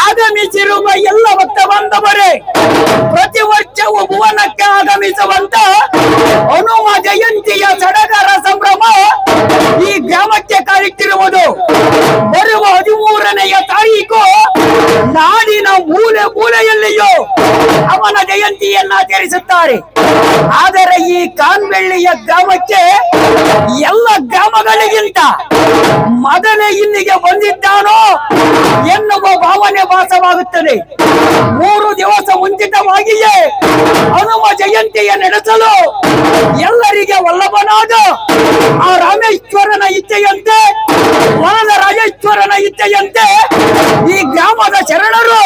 ಆಗಮಿಸಿರುವ ಎಲ್ಲ ಭಕ್ತ ಬಂದವರೇ ಪ್ರತಿ ವರ್ಷವೂ ಭುವನಕ್ಕೆ ಆಗಮಿಸುವಂತ ಹನುಮ ಜಯಂತಿಯ ಸಡಗರ ಸಂಭ್ರಮ ಈ ಗ್ರಾಮಕ್ಕೆ ಕಾಯುತ್ತಿರುವುದು ಬರುವ ಹದಿಮೂರನೆಯ ತಾರೀಕು. ನಾಡಿನ ಮೂಲೆ ಮೂಲೆಯಲ್ಲಿಯೂ ಅವನ ಜಯಂತಿಯನ್ನ ಆಚರಿಸುತ್ತಾರೆ. ಆದರೆ ಈ ಕಾನ್ಬೆಳ್ಳಿಯ ಗ್ರಾಮಕ್ಕೆ ಎಲ್ಲ ಗ್ರಾಮಗಳಿಗಿಂತ ಮೊದಲೇ ಇಲ್ಲಿಗೆ ಬಂದಿದ್ದಾನೋ ಎನ್ನುವ ಭಾವನೆ ವಾಸವಾಗುತ್ತದೆ ಮೂರು ದಿವಸ ಮುಂಚಿತವಾಗಿಯೇ ಹನುಮ ಜಯಂತಿಯ ನಡೆಸಲು ಎಲ್ಲರಿಗೆ ವಲ್ಲಭನಾದ ಆ ರಾಮೇಶ್ವರನ ಇಚ್ಛೆಯಂತೆ, ವನದ ರಾಜೇಶ್ವರನ ಇಚ್ಛೆಯಂತೆ ಈ ಗ್ರಾಮದ ಶರಣರು,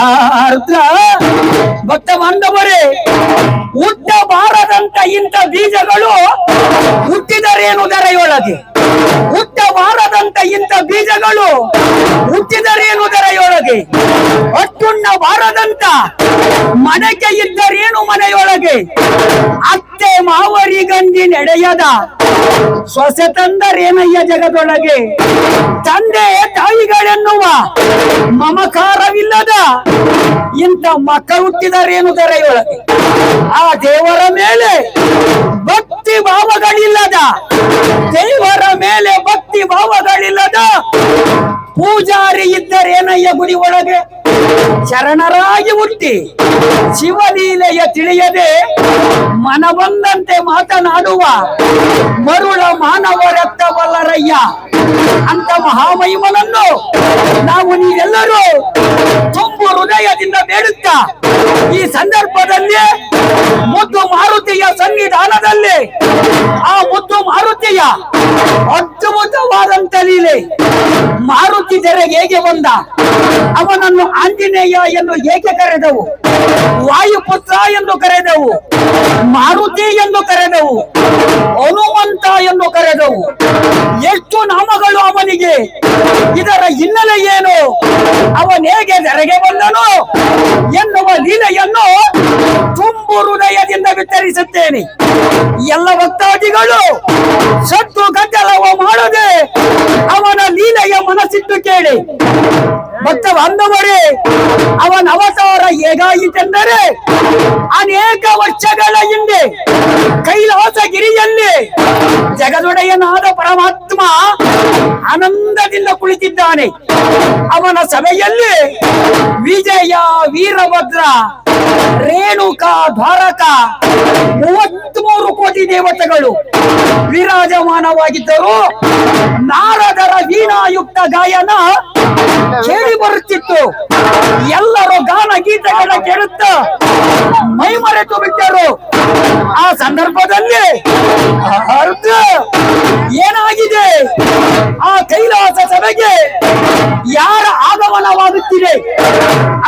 ಆ ಅರ್ಥ ಭಕ್ತ ಬಾಂಧವರೇ ಹುಟ್ಟಬಾರದಂತ ಇಂಥ ಬೀಜಗಳು ಹುಟ್ಟಿದರೇನು ದರೆಯೊಳಗೆ ಹುಟ್ಟಬಾರದಂತ ಇಂಥ ಬೀಜಗಳು ಹುಟ್ಟಿದರೇನು ದರೆಯೊಳಗೆ ಬಾರದಂತ ಮನೆಗೆ ಇದ್ದರೇನು ಮನೆಯೊಳಗೆ? ಅತ್ತೆ ಮಾವರಿಗಂಡಿ ನಡೆಯದ ಸೊಸೆ ತಂದರೇನಯ್ಯ ಜಗದೊಳಗೆ, ತಂದೆ ತಾಯಿಗಳೆನ್ನುವ ಮಮಕಾರವಿಲ್ಲದ ಇಂಥ ಮಕ್ಕಳು ಹುಟ್ಟಿದರೇನು ದೊರೆಯೊಳಗೆ ಆ ದೇವರ ಮೇಲೆ ಭಕ್ತಿ ಭಾವಗಳಿಲ್ಲದ, ದೇವರ ಮೇಲೆ ಭಕ್ತಿ ಭಾವಗಳಿಲ್ಲದ ಪೂಜಾರಿ ಇದ್ದರೇನಯ್ಯ ಗುಡಿ ಒಳಗೆ? ಶರಣರಾಗಿ ಹುಟ್ಟಿ, ಶಿವಲೀಲೆಯ ತಿಳಿಯದೆ ಮನ ಬಂದಂತೆ ಮಾತನಾಡುವ ಮರುಳ ಮಾನವರೆತ್ತವಲ್ಲರಯ್ಯ ಅಂತ ಮಹಾಮಹಿಮನನ್ನು ನಾವು ನೀವೆಲ್ಲರೂ ತುಂಬು ಹೃದಯದಿಂದ ಬೇಡುತ್ತಾ, ಈ ಸಂದರ್ಭದಲ್ಲಿ ಮುದ್ದು ಮಾರುತಿಯ ಸನ್ನಿಧಾನದಲ್ಲಿ ಆ ಮುದ್ದು ಮಾರುತಿಯ ಅದ್ಭುತವಾದಂತ ಲೀಲೆ ಮಾರುತಿ ತೆರೆ ಹೇಗೆ ಬಂದ? ಅವನನ್ನು ಆಂಜನೇಯ ಎಂದು ಏಕೆ ಕರೆದವು? ವಾಯುಪುತ್ರ ಎಂದು ಕರೆದವು? ಮಾರುತಿ ಎಂದು ಕರೆದವು? ಹನುಮಂತ ಎಂದು ಕರೆದವು? ಎಷ್ಟು ನಾಮಗಳು ಅವನಿಗೆ? ಇದರ ಹಿನ್ನೆಲೆ ಏನು? ಅವನೇಗೆ ಹೇಗೆ ತೆರೆಗೆ ಬಂದನು? ಎನ್ನುವ ಲೀಲೆಯನ್ನು ತುಂಬು ಹೃದಯದಿಂದ ವಿತರಿಸುತ್ತೇನೆ ಎಲ್ಲ ಭಕ್ತಾದಿಗಳು ಸತ್ತು ಗದ್ದಲವ ಮಾಡದೆ ಅವನ ಲೀಲೆಯ ಮನಸ್ಸಿಟ್ಟು ಕೇಳಿ. ಭಕ್ತ ಬಾಂಧವರೇ ಅವನ ಅವತಾರ ಹೇಗಾಯಿತೆಂದರೆ ಅನೇಕ ವರ್ಷಗಳ ಹಿಂದೆ ಕೈಲಾಸಗಿರಿಯಲ್ಲಿ ಜಗದೊಡೆಯನಾದ ಪರಮಾತ್ಮ ಆನಂದದಿಂದ ಕುಳಿತಿದ್ದಾನೆ. ಅವನ ಸಭೆಯಲ್ಲಿ ವಿಜಯ ವೀರಭದ್ರ, ರೇಣುಕಾ ದ್ವಾರಕ ಮೂವತ್ಮೂರು ಕೋಟಿ ದೇವತೆಗಳು ವಿರಾಜಮಾನವಾಗಿದ್ದರು. ನಾರದರ ವೀಣಾಯುಕ್ತ ಗಾಯನ ಕೇಳಿ ಬರುತ್ತಿತ್ತು. ಎಲ್ಲರೂ ಗಾನ ಗೀತೆಗಳ ಕೇಳುತ್ತ ಮೈ ಮರೆತು ಬಿಟ್ಟರು. ಆ ಸಂದರ್ಭದಲ್ಲಿ ಅರ್ಧ ಏನಾಗಿದೆ? ಆ ಕೈಲಾಸ ಸಭೆಗೆ ಯಾರ ಆಗಮನವಾಗುತ್ತಿದೆ?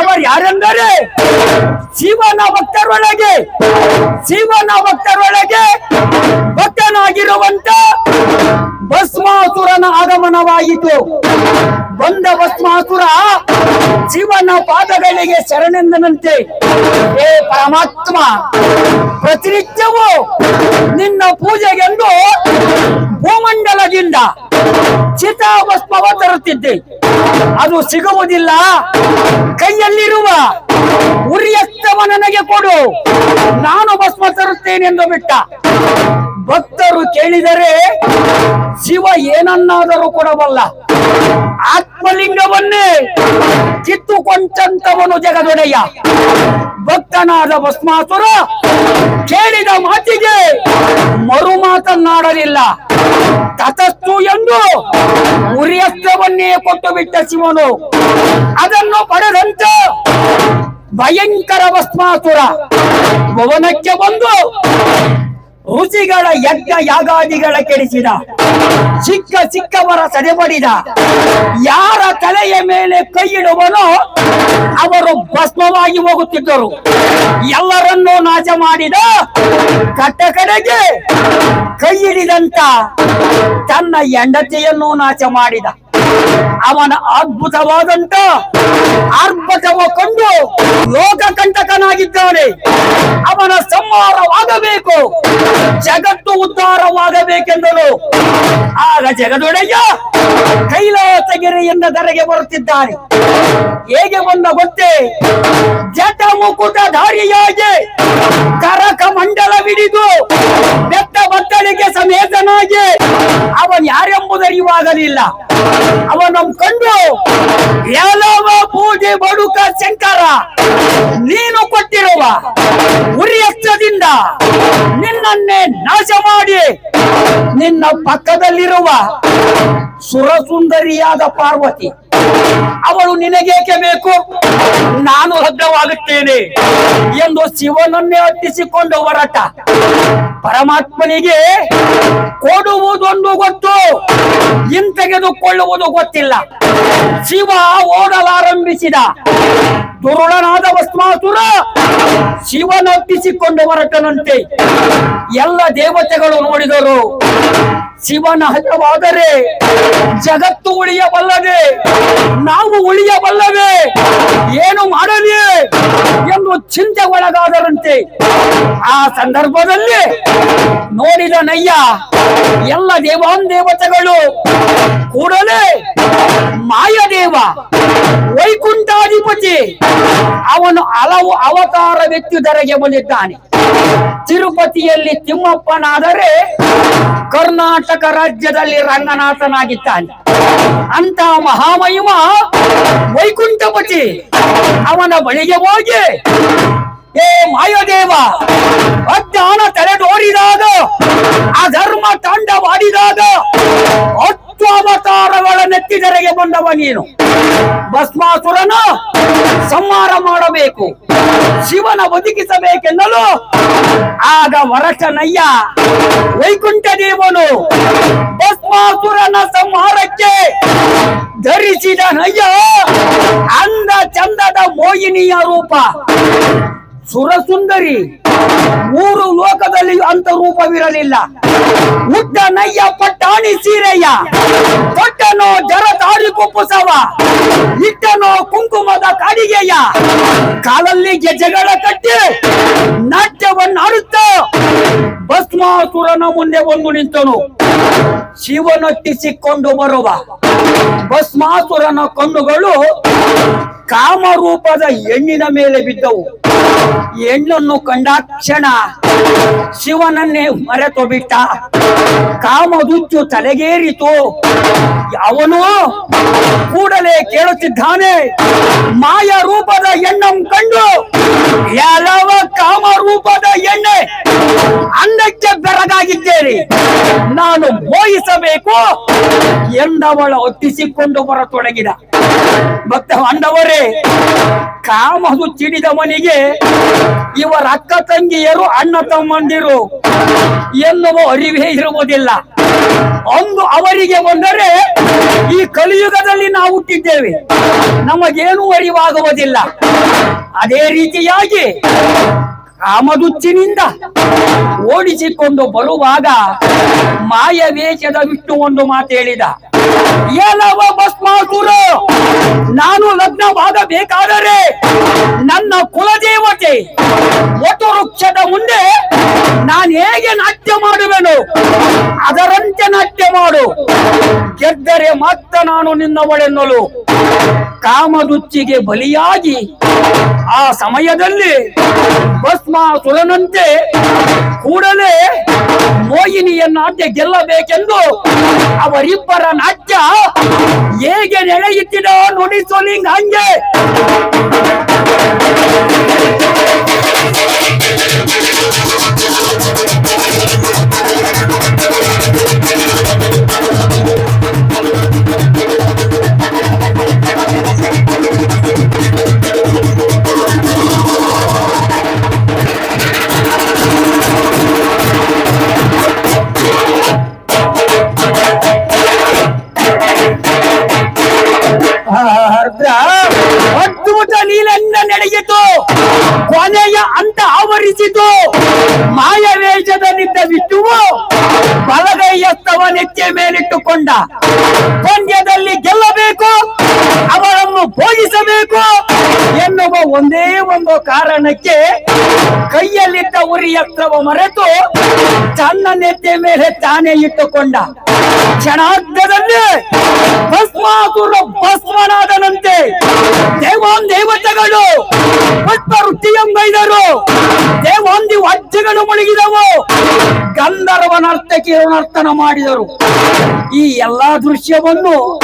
ಅವರು ಯಾರೆಂದರೆ ಶಿವನ ಭಕ್ತರೊಳಗೆ ಶಿವನ ಭಕ್ತರೊಳಗೆ ಭಕ್ತನಾಗಿರುವಂತ ಭಸ್ಮಾಸುರನ ಆಗಮನವಾಯಿತು ಬಂದ ಭಸ್ಮಾಸುರ ಜೀವನ ಪಾದಗಳಿಗೆ ಶರಣೆಂದನಂತೆ. ಏ ಪರಮಾತ್ಮ, ಪ್ರತಿನಿತ್ಯವೂ ನಿನ್ನ ಪೂಜೆಗೆಂದು ಭೂಮಂಡಲದಿಂದ ಚಿತಾಭಸ್ಮವ ತರುತ್ತಿದ್ದೆ. ಅದು ಸಿಗುವುದಿಲ್ಲ. ಕೈಯಲ್ಲಿರುವ ಉರಿಯಸ್ತವ ನನಗೆ ಕೊಡು. ನಾನು ಭಸ್ಮ ತರುತ್ತೇನೆಂದು ಬಿಟ್ಟ. ಭಕ್ತರು ಕೇಳಿದರೆ ಶಿವ ಏನನ್ನಾದರೂ ಕೊಡಬಲ್ಲ. ಆತ್ಮಲಿಂಗವನ್ನೇ ಕಿತ್ತುಕೊಂಡಂತವನು ಜಗದೊಡೆಯ. ಭಕ್ತನಾದ ಭಸ್ಮಾಸುರ ಕೇಳಿದ ಮಾತಿಗೆ ಮರು ಮಾತನ್ನಾಡಲಿಲ್ಲ ತತಸ್ತು ಎಂದು ಉರಿಯಸ್ತ್ರವನ್ನೇ ಕೊಟ್ಟು ಬಿಟ್ಟ ಶಿವನು. ಅದನ್ನು ಪಡೆದಂತ ಭಯಂಕರ ಭಸ್ಮಾಸುರ. ಭುವನಕ್ಕೆ ಬಂದು ಋಷಿಗಳ ಯಜ್ಞ ಯಾಗಾದಿಗಳ ಕೆಡಿಸಿದ. ಚಿಕ್ಕ ಚಿಕ್ಕವರ ಸದೆಬಡಿದ. ಯಾರ ತಲೆಯ ಮೇಲೆ ಕೈ ಇಡುವನೋ ಅವರು ಭಸ್ಮವಾಗಿ ಹೋಗುತ್ತಿದ್ದರು. ಎಲ್ಲರನ್ನೂ ನಾಶ ಮಾಡಿದ ಕಟ್ಟ ಕಡೆಗೆ ಕೈ ಹಿಡಿದಂತ ತನ್ನ ಹೆಂಡತಿಯನ್ನು ನಾಶ ಮಾಡಿದ. ಅವನ ಅದ್ಭುತವಾದಂತ ಆರ್ಭಟವ ಕಂಡು ಲೋಕ ಕಂಟಕನಾಗಿದ್ದಾನೆ ಅವನ ಸಂಹಾರವಾಗಬೇಕು. ಜಗತ್ತು ಉದ್ಧಾರವಾಗಬೇಕೆಂದನು ಆಗ ಜಗದೊಡೆಯ ಕೈಲಾಸಗಿರಿಯಿಂದ ಧರೆಗೆ ಬರುತ್ತಿದ್ದಾನೆ. ಹೇಗೆ ಬಂದ ಗೊತ್ತೇ? ಜಟ ಮುಕುಟಧಾರಿಯಾಗಿ ಕರಕ ಮಂಡಲವಿಡಿದು ಬೆತ್ತ ಬತ್ತಳಿಗೆ ಸಮೇತನಾಗಿ ಅವನ್ ಯಾರೆಂಬುದರಿಯುವಾಗಲಿಲ್ಲ ಅವನ ಕಂಡು ಎಲ್ಲವ ಪೂಜೆ ಬಡುಕ ಶಂಕರ, ನೀನು ಕೊಟ್ಟಿರುವ ಉರಿಯಚ್ಚದಿಂದ ನಿನ್ನನ್ನೇ ನಾಶ ಮಾಡಿ ನಿನ್ನ ಪಕ್ಕದಲ್ಲಿರುವ ಸುರಸುಂದರಿಯಾದ ಪಾರ್ವತಿ, ಅವಳು ನಿನಗೇಕೆ ಬೇಕು? ನಾನು ಲಗ್ನವಾಗುತ್ತೇನೆ ಎಂದು ಶಿವನನ್ನೇ ಹತ್ತಿಸಿಕೊಂಡು ಹೊರಟ. ಪರಮಾತ್ಮನಿಗೆ ಕೊಡುವುದೊಂದು ಗೊತ್ತು. ಹಿಂತೆಗೆದುಕೊಳ್ಳುವುದು ಗೊತ್ತಿಲ್ಲ. ಶಿವ ಓಡಲಾರಂಭಿಸಿದ ದುರುಳನಾದ ಭಸ್ಮಾಸುರ ಶಿವನೊತ್ತಿಸಿಕೊಂಡು ಹೊರಟನಂತೆ. ಎಲ್ಲ ದೇವತೆಗಳು ನೋಡಿದರು. ಶಿವನ ಹಠವಾದರೆ ಜಗತ್ತು ಉಳಿಯಬಲ್ಲದೆ, ನಾವು ಉಳಿಯಬಲ್ಲವೇ ಏನು ಮಾಡಲಿ ಎಂದು ಚಿಂತೆ ಒಳಗಾದರಂತೆ. ಆ ಸಂದರ್ಭದಲ್ಲಿ ನೋಡಿದ ನಯ್ಯ ಎಲ್ಲ ದೇವಾನ್ ದೇವತೆಗಳು ಕೂಡಲೇ ಮಾಯದೇವ, ವೈಕುಂಠಾಧಿಪತಿ, ಅವನು ಹಲವು ಅವತಾರವೆತ್ತುದರೆಗೆ ಬಂದಿದ್ದಾನೆ. ತಿರುಪತಿಯಲ್ಲಿ ತಿಮ್ಮಪ್ಪನಾದರೆ ಕರ್ನಾಟಕ ರಾಜ್ಯದಲ್ಲಿ ರಂಗನಾಥನಾಗಿದ್ದಾನೆ. ಅಂತ ಮಹಾಮಹಿಮ ವೈಕುಂಠಪತಿ ಅವನ ಬಳಿಗೆ ಹೋಗಿ, ಏ ಮಾಯದೇವ, ಅಜ್ಞಾನ ತಲೆದೋರಿದಾಗ ಅಧರ್ಮ ತಾಂಡವಾಡಿದಾಗ ಹತ್ತು ಅವತಾರಗಳ ನೆತ್ತಿದರೆಗೆ ಬಂದವ ನೀನು. ಭಸ್ಮಾಸುರನ ಸಂಹಾರ ಮಾಡಬೇಕು. ಶಿವನ ಬದುಕಿಸಬೇಕೆನ್ನಲು ಆಗ ವರಟನಯ್ಯ ವೈಕುಂಠ ದೇವನು ಭಸ್ಮಾಸುರನ ಸಂಹಾರಕ್ಕೆ ಧರಿಸಿದ ನಯ್ಯ ಅಂದ ಚಂದದ ಮೋಹಿನಿಯ ರೂಪ. ಸುರಸುಂದರಿ ಮೂರು ಲೋಕದಲ್ಲಿ ಅಂತ ರೂಪವಿರಲಿಲ್ಲ. ಉದ್ದ ನಯ್ಯ, ಪಟ್ಟಾಣಿ ಸೀರೆಯ, ತೊಟ್ಟನೋ ಜರ ಕುಪ್ಪುಸವ ಇಟ್ಟನೋ ಕುಂಕುಮದ ಕಾಡಿಗೆಯ, ಕಾಲಲ್ಲಿ ಗೆಜ್ಜೆಗಳ ಕಟ್ಟಿ ನಾಟ್ಯವನ್ನಾಡುತ್ತ ಭಸ್ಮಾಸುರನ ಮುಂದೆ ಬಂದು ನಿಂತನು. ಶಿವನೊಟ್ಟಿಸಿಕೊಂಡು ಬರುವ ಭಸ್ಮಾಸುರನ ಕಣ್ಣುಗಳು ಕಾಮರೂಪದ ಹೆಣ್ಣಿನ ಮೇಲೆ ಬಿದ್ದವು. ಹೆಣ್ಣನ್ನು ಕಂಡಾಕ್ಷಣ ಶಿವನನ್ನೇ ಮರೆತು ಬಿಟ್ಟ ಕಾಮದುಚ್ಚು ತಲೆಗೇರಿತು. ಅವನು ಕೂಡಲೇ ಕೇಳುತ್ತಿದ್ದಾನೆ. ಮಾಯ ರೂಪದ ಹೆಣ್ಣಂ ಕಂಡು ಯಾವ ಕಾಮ ರೂಪದ ಎಣ್ಣೆ ಅನ್ನಕ್ಕೆ ಬೆರಗಾಗಿದ್ದೇನೆ. ನಾನು ಮೋಹಿಸಬೇಕು ಎಂದವಳ ಒತ್ತಿಸಿಕೊಂಡು ಬರತೊಡಗಿದ ಭಕ್ತ ಬಾಂಧವರೇ, ಕಾಮದು ಚಿಡಿದವನಿಗೆ ಇವರ ಅಕ್ಕ ತಂಗಿಯರು ಅಣ್ಣ ತಮ್ಮಂದಿರು ಎನ್ನುವ ಅರಿವೇ ಇರುವುದಿಲ್ಲ. ಅಂದು ಅವರಿಗೆ ಬಂದರೆ ಈ ಕಲಿಯುಗದಲ್ಲಿ ನಾವು ಹುಟ್ಟಿದ್ದೇವೆ. ನಮಗೇನೂ ಅರಿವಾಗುವುದಿಲ್ಲ. ಅದೇ ರೀತಿಯಾಗಿ ಕಾಮದುಚ್ಚಿನಿಂದ ಓಡಿಸಿಕೊಂಡು ಬರುವಾಗ ಮಾಯವೇಷದ ವಿಷ್ಣು ಒಂದು ಮಾತು ಹೇಳಿದ ಬಸ್ ಮಾಡ್ತೂರು ನಾನು ಲಗ್ನವಾಗಬೇಕಾದರೆ ನನ್ನ ಕುಲದೇವತೆ ಒಟ್ಟು ವೃಕ್ಷದ ಮುಂದೆ ನಾನು ಹೇಗೆ ನಾಟ್ಯ ಮಾಡುವೆನು? ಅದರಂತೆ ನಾಟ್ಯ ಮಾಡು. ಗೆದ್ದರೆ ಮಾತ್ರ ನಾನು ನಿನ್ನವಳೆನ್ನಲು. ಕಾಮದುಚ್ಚಿಗೆ ಬಲಿಯಾಗಿ ಆ ಸಮಯದಲ್ಲಿ ಭಸ್ಮಾಸುರನಂತೆ ಮೋಹಿನಿಯನ್ನಾದ್ಯ ಗೆಲ್ಲಬೇಕೆಂದು ಅವರಿಬ್ಬರ ನಾಟ್ಯ ಹೇಗೆ ನೆಲೆಯಿಟ್ಟಿದ ನುಡಿಸೋಲಿಂಗ್ ಹಂಗೆ. ನುಡಿಸಿತು ಮಾಯವೇಷದಲ್ಲಿದ್ದ ವಿಷ್ಣುವು ಬಲಗೈಯತ್ತವ ನೆಚ್ಚೆ ಮೇಲಿಟ್ಟುಕೊಂಡ ಪಂದ್ಯದಲ್ಲಿ ಗೆಲ್ಲಬೇಕು, ಅವರನ್ನು ಭೋಗಿಸಬೇಕು ಎನ್ನುವ ಒಂದೇ ಒಂದು ಕಾರಣಕ್ಕೆ ಕೈಯಲ್ಲಿದ್ದ ಉರಿ ಮರೆತು ತನ್ನ ನೆತ್ತೆ ಮೇಲೆ ತಾನೇ ಇಟ್ಟುಕೊಂಡ. ಕ್ಷಣಾರ್ಧದಲ್ಲಿ ಭಸ್ಮಾಸುರ ಭಸ್ಮನಾದನಂತೆ ದೇವಾನ್ ದೇವತೆಗಳು ಪುಷ್ಪ ದೇವಂದಿ ದೇವಾಂದಿ ಮುಳುಗಿದವು. ಗಂಧರ್ವ ನರ್ತಕಿ ನರ್ತನ ಮಾಡಿದರು. ಈ ಎಲ್ಲಾ ದೃಶ್ಯವನ್ನು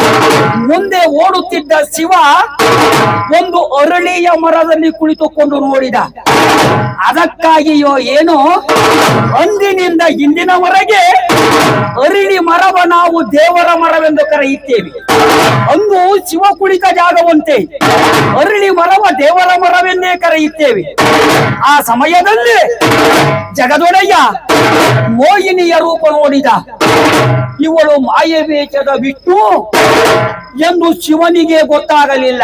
ಮುಂದೆ ಓಡುತ್ತಿದ್ದ ಶಿವ ಒಂದು ಅರಳಿಯ ಮರದಲ್ಲಿ ಕುಳಿತುಕೊಂಡು ನೋಡಿದ. ಅದಕ್ಕಾಗಿಯೋ ಏನು ಅಂದಿನಿಂದ ಇಂದಿನವರೆಗೆ ಅರಳಿ ಮರವ ನಾವು ದೇವರ ಮರವೆಂದು ಕರೆಯುತ್ತೇವೆ. ಅಂದು ಶಿವ ಕುಳಿತ ಜಾಗವಂತೆ. ಅರಳಿ ಮರವ ದೇವರ ಮರವೆಂದೇ ಕರೆಯುತ್ತೇವೆ. ಆ ಸಮಯದಲ್ಲಿ ಜಗದೊಡೆಯ ಮೋಹಿನಿಯ ರೂಪ ನೋಡಿದ ಇವಳು ಮಾಯಬೇಕದ ಬಿಟ್ಟು ಎಂದು ಶಿವನಿಗೆ ಗೊತ್ತಾಗಲಿಲ್ಲ.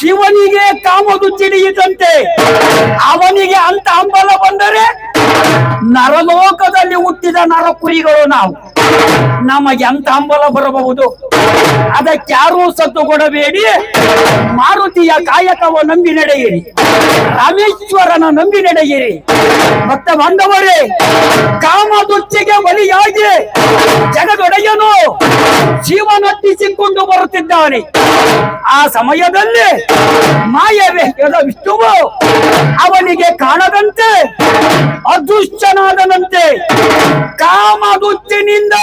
ಶಿವನಿಗೆ ಕಾಮದು ತಿಳಿಯಿತಂತೆ ಅವನಿಗೆ ಅಂತ ಹಂಬಲ ಬಂದರೆ ನರಲೋಕದಲ್ಲಿ ಹುಟ್ಟಿದ ನರಕುರಿಗಳು ನಾವು. ನಮಗೆ ಅಂತ ಹಂಬಲ ಬರಬಹುದು. ಅದಕ್ಯಾರೂ ಸತ್ತು ಕೊಡಬೇಡಿ. ಮಾರುತಿಯ ಕಾಯಕವ ನಂಬಿ ನಡೆಯಿರಿ. ರಾಮೇಶ್ವರನ ನಂಬಿ ನಡೆಯಿರಿ. ಭಕ್ತ ಬಾಂಧವರೇ, ಕಾಮದುಚ್ಚಿಗೆ ಬಲಿಯಾಗಿ ಜಗದೊಡೆಯನು ಜೀವನಟ್ಟಿಸಿಕೊಂಡು ಬರುತ್ತಿದ್ದಾನೆ. ಆ ಸಮಯದಲ್ಲಿ ಮಾಯವೇ ವಿಷ್ಣುವು ಅವನಿಗೆ ಕಾಣದಂತೆ, ಅದೃಷ್ಟನಾದನಂತೆ ಕಾಮದುಚ್ಚಿನಿಂದ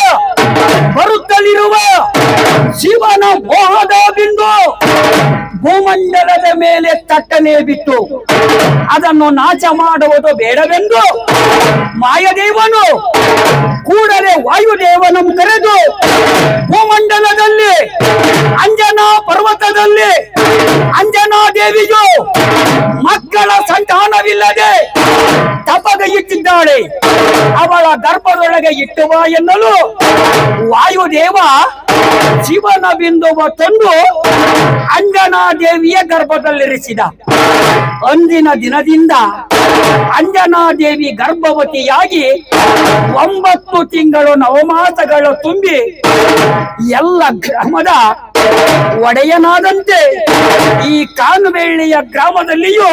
ಬರುತ್ತಲಿರುವ ಶಿವನ ಮೋಹದ ಬಿಂದು ಭೂಮಂಡಲದ ಮೇಲೆ ತಟ್ಟನೆ ಬಿಟ್ಟು ಅದನ್ನು ನಾಶ ಮಾಡುವುದು ಬೇಡವೆಂದು ಮಾಯದೇವನು ಕೂಡಲೇ ವಾಯುದೇವನು ಕರೆದು ಭೂಮಂಡಲದಲ್ಲಿ, ಅಂಜನಾ ಪರ್ವತದಲ್ಲಿ, ಅಂಜನಾ ದೇವಿಯು ಮಕ್ಕಳ ಸಂತಾನವಿಲ್ಲದೆ ತಪದ ಇಟ್ಟಿದ್ದಾಳೆ. ಅವಳ ಗರ್ಭದೊಳಗೆ ಇಟ್ಟುವ ಎನ್ನಲು ವಾಯುದೇವ ಶಿವನ ಬಿಂದುವ ತಂದು ಅಂಜನಾದೇವಿಯ ಗರ್ಭದಲ್ಲಿರಿಸಿದ. ಅಂದಿನ ದಿನದಿಂದ ಅಂಜನಾ ದೇವಿ ಗರ್ಭವತಿಯಾಗಿ ಒಂಬತ್ತು ತಿಂಗಳು ನವಮಾಸಗಳು ತುಂಬಿ ಎಲ್ಲ ಗ್ರಾಮದ ಒಡೆಯನಾದಂತೆ ಈ ಕಾನುಬೆಳ್ಳಿಯ ಗ್ರಾಮದಲ್ಲಿಯೂ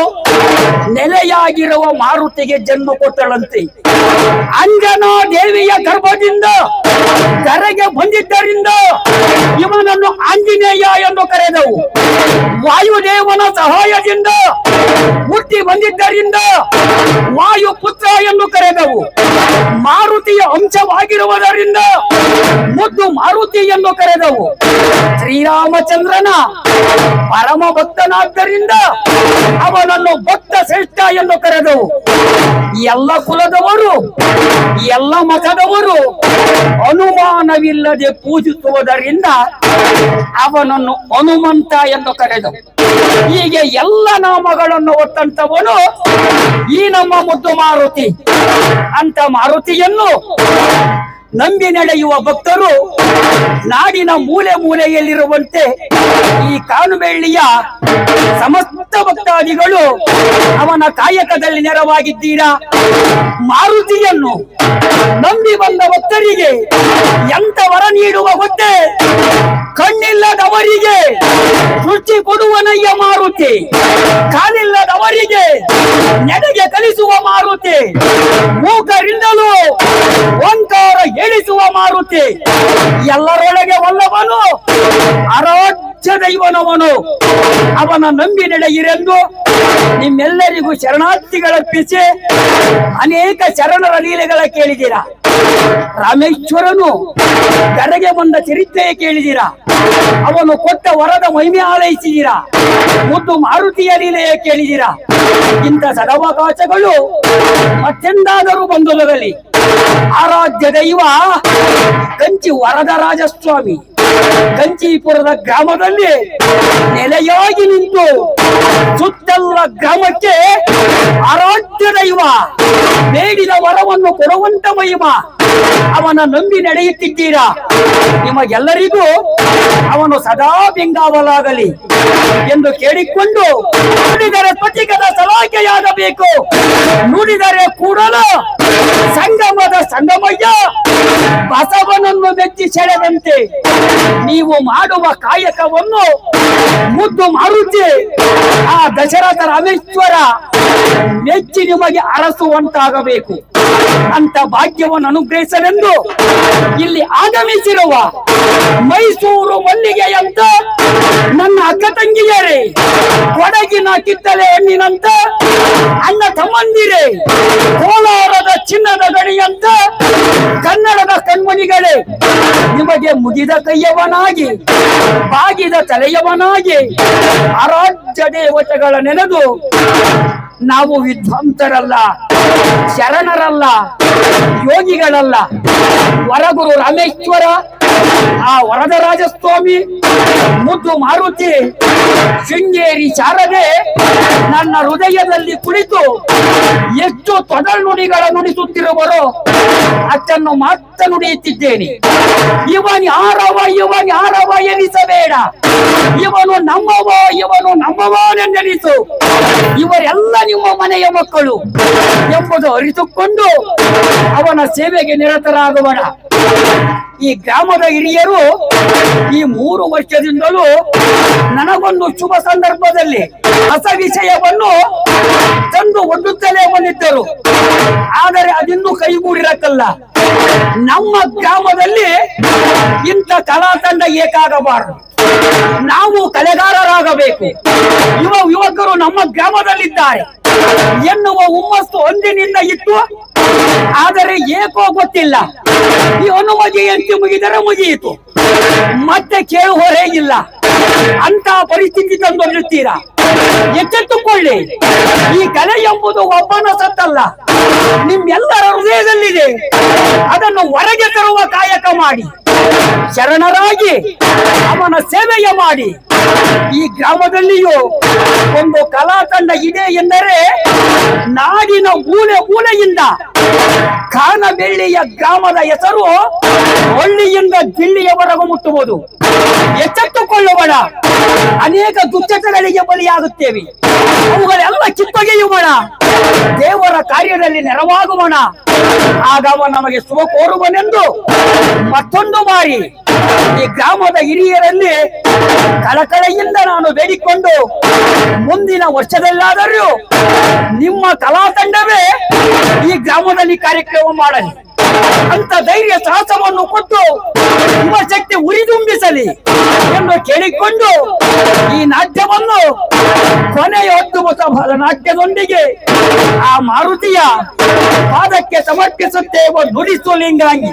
ನೆಲೆಯಾಗಿರುವ ಮಾರುತಿಗೆ ಜನ್ಮ ಕೊಟ್ಟಳಂತೆ. ಅಂಜನಾ ದೇವಿಯ ಗರ್ಭದಿಂದ ಕರೆಗೆ ಬಂದಿದ್ದರಿಂದ ಇವನನ್ನು ಆಂಜನೇಯ ಎಂದು ಕರೆದವು. ವಾಯುದೇವನ ಸಹಾಯದಿಂದ ಹುಟ್ಟಿ ಬಂದಿದ್ದರಿಂದ ವಾಯು ಪುತ್ರ ಎಂದು ಕರೆದವು. ಮಾರುತಿಯ ಅಂಶವಾಗಿರುವುದರಿಂದ ಮುದ್ದು ಮಾರುತಿ ಎಂದು ಕರೆದವು. ಶ್ರೀರಾಮಚಂದ್ರನ ಪರಮ ಭಕ್ತನಾದ್ದರಿಂದ ಅವನನ್ನು ಭಕ್ತ ಶ್ರೇಷ್ಠ ಎಂದು ಕರೆದವು. ಎಲ್ಲ ಕುಲದವರು, ಎಲ್ಲ ಮತದವರು ಅನುಮಾನವಿಲ್ಲದೆ ಪೂಜಿಸುವುದರಿಂದ ಅವನನ್ನು ಹನುಮಂತ ಎಂದು ಕರೆದು ಹೀಗೆ ಎಲ್ಲ ನಾಮಗಳನ್ನು ಒತ್ತಂತವನು, ಈ ನಮ್ಮ ಮುದ್ದು ಮಾರುತಿ. ಅಂತ ಮಾರುತಿಯನ್ನು ನಂಬಿ ನಡೆಯುವ ಭಕ್ತರು ನಾಡಿನ ಮೂಲೆ ಮೂಲೆಯಲ್ಲಿರುವಂತೆ ಈ ಕಾನುಬೆಳ್ಳಿಯ ಸಮಸ್ತ ಭಕ್ತಾದಿಗಳು ಅವನ ಕಾಯಕದಲ್ಲಿ ನೆರವಾಗಿದ್ದೀರಾ? ಮಾರುತಿಯನ್ನು ನಂಬಿ ಬಂದ ಭಕ್ತರಿಗೆ ಎಂತ ವರ ನೀಡುವ ಹೊತ್ತೆ ಕಣ್ಣಿಲ್ಲದವರಿಗೆ ರುಚಿ ಕೊಡುವನಯ್ಯ ಮಾರುತಿ. ಕಾಲಿಲ್ಲದವರಿಗೆ ನೆನೆಗೆ ಕಲಿಸುವ ಮಾರುತಿ. ಮೂಕರಿಂದಲೂ ಓಂಕಾರ ಹೇಳಿಸುವ ಮಾರುತಿ. ಎಲ್ಲರೊಳಗೆ ಒಲ್ಲವನು ಅರೋಚ್ಯ ದೈವನವನು. ಅವನ ನಂಬಿ ನಡೆಯಿರೆಂದು ನಿಮ್ಮೆಲ್ಲರಿಗೂ ಶರಣಾರ್ಥಿಗಳರ್ಪಿಸಿ ಅನೇಕ ಶರಣರ ಲೀಲೆಗಳ ಕೇಳಿದ್ದೀರಾ ರಾಮೇಶ್ವರನು ಕರೆಗೆ ಬಂದ ಚರಿತ್ರೆ ಕೇಳಿದೀರಾ. ಅವನು ಕೊಟ್ಟ ವರದ ಮಹಿಮೆ ಆಲೈಸಿದೀರಾ ಮತ್ತು ಮಾರುತಿಯ ಲೀಲೆಯ ಕೇಳಿದಿರ. ಇಂಥ ಸದವಕಾಶಗಳು ಮತ್ತೆಂದಾದರೂ ಬಂಧುಗಳಲ್ಲಿ ಆರಾಧ್ಯ ದೈವ ವರದ ವರದರಾಜಸ್ವಾಮಿ ಕಂಚೀಪುರದ ಗ್ರಾಮದಲ್ಲಿ ನೆಲೆಯಾಗಿ ನಿಂತು ಸುತ್ತಲ್ಲ ಗ್ರಾಮಕ್ಕೆ ಆರಾಧ್ಯ ದೈವ ಬೇಡಿದ ವರವನ್ನು ಕೊಡುವಂತ ಮಹಿಮ. ಅವನ ನಂಬಿ ನಡೆಯುತ್ತಿದ್ದೀರಾ? ನಿಮಗೆಲ್ಲರಿಗೂ ಅವನು ಸದಾ ಬೆಂಗಾವಲಾಗಲಿ ಎಂದು ಕೇಳಿಕೊಂಡು ನುಡಿದರೆ ಪತ್ರಿಕದ ಸಲಾಖೆಯಾಗಬೇಕು ನೋಡಿದರೆ ಕೂಡಲು ಸಂಗಮದ ಸಂಗಮಯ್ಯ ಬಸವನನ್ನು ಮೆಚ್ಚಿ ಸೆಳೆದಂತೆ ನೀವು ಮಾಡುವ ಕಾಯಕವನ್ನು ಮುದ್ದು ಮಾರುತ್ತಿ ಆ ದಶರಥ ರಾಮೇಶ್ವರ ಮೆಚ್ಚಿ ನಿಮಗೆ ಅರಸುವಂತಾಗಬೇಕು. ಅಂತ ಭಾಗ್ಯವನ್ನು ಅನುಗ್ರಹಿಸಲೆಂದು ಇಲ್ಲಿ ಆಗಮಿಸಿರುವ ಮೈಸೂರು ಮಲ್ಲಿಗೆಯಂತ ನನ್ನ ಅಕ್ಕ ತಂಗಿಯರೇ, ಕೊಡಗಿನ ಕಿತ್ತಲೆ ಹಣ್ಣಿನಂತ ಅಣ್ಣ ತಮ್ಮಂದಿರೇ, ಕೋಲಾರದ ಚಿನ್ನದ ಗಣಿಯಂತ ಕನ್ನಡದ ಕಣ್ಮಣಿಗಳೇ, ನಿಮಗೆ ಮುಗಿದ ಕೈಯವನಾಗಿ, ಬಾಗಿದ ತಲೆಯವನಾಗಿ ಆರಾಧ್ಯ ದೇವತೆಗಳ ನೆನೆದು ನಾವು ವಿದ್ವಾಂಸರಲ್ಲ. ಶರಣರಲ್ಲ ಯೋಗಿಗಳಲ್ಲ. ವರಗುರು ರಾಮೇಶ್ವರ ಆ ವರದರಾಜಸ್ವಾಮಿ ಮುದ್ದು ಮಾರುತಿ, ಶೃಂಗೇರಿ ಶಾರದೆ ನನ್ನ ಹೃದಯದಲ್ಲಿ ಕುಳಿತು ಎಷ್ಟು ತೊಡಲ್ ನುಡಿಗಳ ನುಡಿಸುತ್ತಿರುವರೋ ಅಚ್ಚನ್ನು ಮಾತ್ರ ನುಡಿಯುತ್ತಿದ್ದೇನೆ. ಇವನ್ ಯಾರವ ಇವನ್ ಯಾರವ ಎನಿಸಬೇಡ. ಇವನು ನಮ್ಮವ, ಇವನು ನಮ್ಮವನೆಂದೆನಿಸು ಇವರೆಲ್ಲ ನಿಮ್ಮ ಮನೆಯ ಮಕ್ಕಳು ಎಂಬುದು ಅರಿತುಕೊಂಡು ಅವನ ಸೇವೆಗೆ ನಿರತರಾಗುವಣ ಈ ಗ್ರಾಮದ ಹಿರಿಯರು ಈ ಮೂರು ವರ್ಷದಿಂದಲೂ ನನಗೊಂದು ಶುಭ ಸಂದರ್ಭದಲ್ಲಿ ಹೊಸ ವಿಷಯವನ್ನು ತಂದು ಒಡ್ಡುತ್ತಲೇ ಬಂದಿದ್ದರು. ಆದರೆ ಅದಿನ್ನೂ ಕೈಗೂಡಿರಕ್ಕಲ್ಲ ನಮ್ಮ ಗ್ರಾಮದಲ್ಲಿ ಇಂಥ ಕಲಾ ತಂಡ ಏಕಾಗಬಾರದು. ನಾವು ಕಲೆಗಾರರಾಗಬೇಕು. ಯುವ ಯುವಕರು ನಮ್ಮ ಗ್ರಾಮದಲ್ಲಿದ್ದಾರೆ. ಎನ್ನುವ ಹುಮ್ಮಸ್ಸು ಅಂದಿನಿಂದ ಇತ್ತು. ಆದರೆ ಏಕೋ ಗೊತ್ತಿಲ್ಲ. ಈ ಅನುಮತಿಯಂತೆ ಮುಗಿದರೆ ಮುಗಿಯಿತು. ಮತ್ತೆ ಕೇಳು ಹೊರೆ ಇಲ್ಲ. ಅಂತ ಪರಿಸ್ಥಿತಿ ತಂದೊಡ್ಡುತ್ತೀರಾ ಎಚ್ಚೆತ್ತುಕೊಳ್ಳಿ. ಈ ಕಲೆ ಎಂಬುದು ಒಬ್ಬನ ಸತ್ತಲ್ಲ. ನಿಮ್ಮೆಲ್ಲರ ಹೃದಯದಲ್ಲಿದೆ. ಅದನ್ನು ಹೊರಗೆ ತರುವ ಕಾಯಕ ಮಾಡಿ. ಶರಣರಾಗಿ ಅವನ ಸೇವೆಯ ಮಾಡಿ. ಈ ಗ್ರಾಮದಲ್ಲಿಯೂ ಒಂದು ಕಲಾ ತಂಡ ಇದೆ ಎಂದರೆ ನಾಡಿನ ಮೂಲೆ ಮೂಲೆಯಿಂದ ಕಾನಬೆಳ್ಳಿಯ ಗ್ರಾಮದ ಹೆಸರು ಹಳ್ಳಿಯಿಂದ ಜಿಲ್ಲೆಯವರೆಗೂ ಮುಟ್ಟುವುದು. ಎಚ್ಚೆತ್ತುಕೊಳ್ಳುವಣ ಅನೇಕ ದುಶ್ಚಟಗಳಿಗೆ ಬಲಿಯಾಗುತ್ತೇವೆ. ಅವುಗಳೆಲ್ಲ ಕಿತ್ತೊಗೆಯುವಣ. ದೇವರ ಕಾರ್ಯದಲ್ಲಿ ನೆರವಾಗುವಣ. ಆಗ ನಮಗೆ ಶುಭ ಕೋರುವನೆಂದು ಮತ್ತೊಂದು ಬಾರಿ ಈ ಗ್ರಾಮದ ಹಿರಿಯರಲ್ಲಿ ಕಳಕಳೆಯಿಂದ ನಾನು ಬೇಡಿಕೊಂಡು ಮುಂದಿನ ವರ್ಷದಲ್ಲಾದರೂ ನಿಮ್ಮ ಕಲಾ ತಂಡವೇ ಈ ಗ್ರಾಮದಲ್ಲಿ ಕಾರ್ಯಕ್ರಮ ಮಾಡಲಿ. ಅಂತ ಧೈರ್ಯ ಸಾಹಸವನ್ನು ಕೊಟ್ಟು ಯುವ ಶಕ್ತಿ ಉರಿದುಂಬಿಸಲಿ ಎಂದು ಕೇಳಿಕೊಂಡು ಈ ನಾಟ್ಯವನ್ನು ಕೊನೆಯ ಅದ್ಭುತ ನಾಟ್ಯದೊಂದಿಗೆ ಆ ಮಾರುತಿಯ ಪಾದಕ್ಕೆ ಸಮರ್ಪಿಸುತ್ತೇವೆ ನುಡಿಸು ಲಿಂಗಾಂಗಿ.